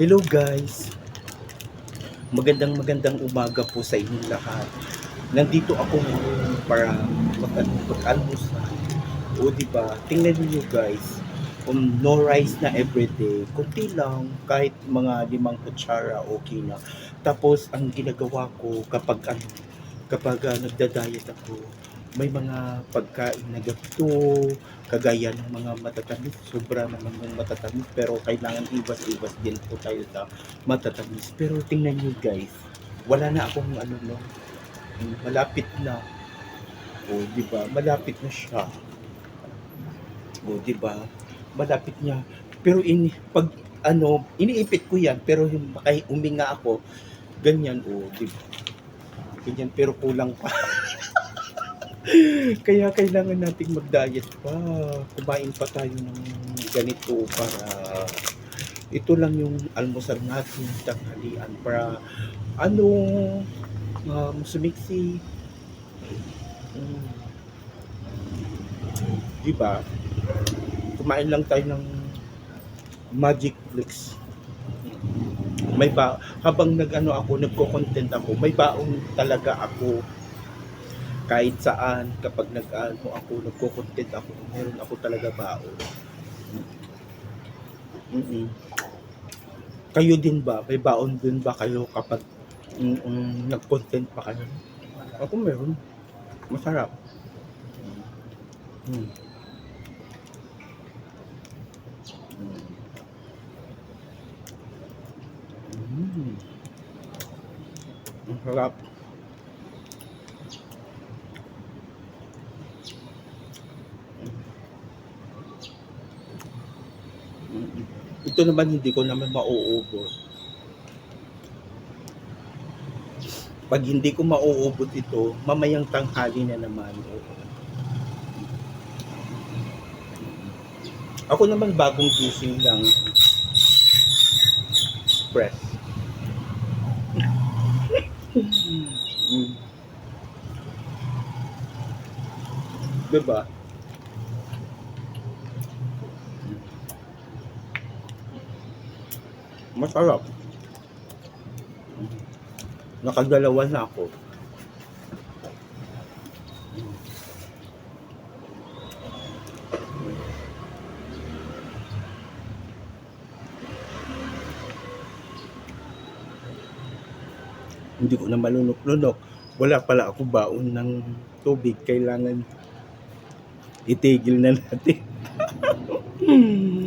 Hello guys! Magandang magandang umaga po sa inyong lahat. Nandito ako ngayon para mag- mag-almusal. O di ba? Tingnan niyo guys, kung no rice na everyday, kunti lang, kahit mga limang kutsara, okay na. Tapos, ang ginagawa ko kapag ano, kapag ah, nagda-diet ako, may mga pagkain na ganito, kagaya ng mga matatamis, sobra naman ng matatamis, pero kailangan iwas-iwas din po tayo sa matatamis. Pero tingnan nyo guys, wala na akong ano no, malapit na. O, di ba? Malapit na siya. O, di ba? Malapit niya. Pero in, pag ano, iniipit ko yan, pero yung makay uminga ako, ganyan, o, di ba? Ganyan, pero kulang pa. Kaya kailangan nating mag-diet pa. Kumain pa tayo ng ganito para ito lang yung almusal natin tanghalian para ano um, sumiksi? Mm, di ba? Kumain lang tayo ng magic flicks may ba habang nag-ano ako nagko-content ako may baon talaga ako kahit saan kapag nag-ano ako nagko-content ako meron ako talaga baon. Mm kayo din ba? May baon din ba kayo kapag mm, nag-content pa kayo? Ako meron. Masarap. Mm. Mm. Ang Ito naman hindi ko naman mauubos. Pag hindi ko mauubos ito, mamayang tanghali na naman. Ako naman bagong gising lang. Press. mm. Diba? Masarap. Nakadalawa na ako. Hindi ko na malunok-lunok. Wala pala ako baon ng tubig. Kailangan itigil na natin.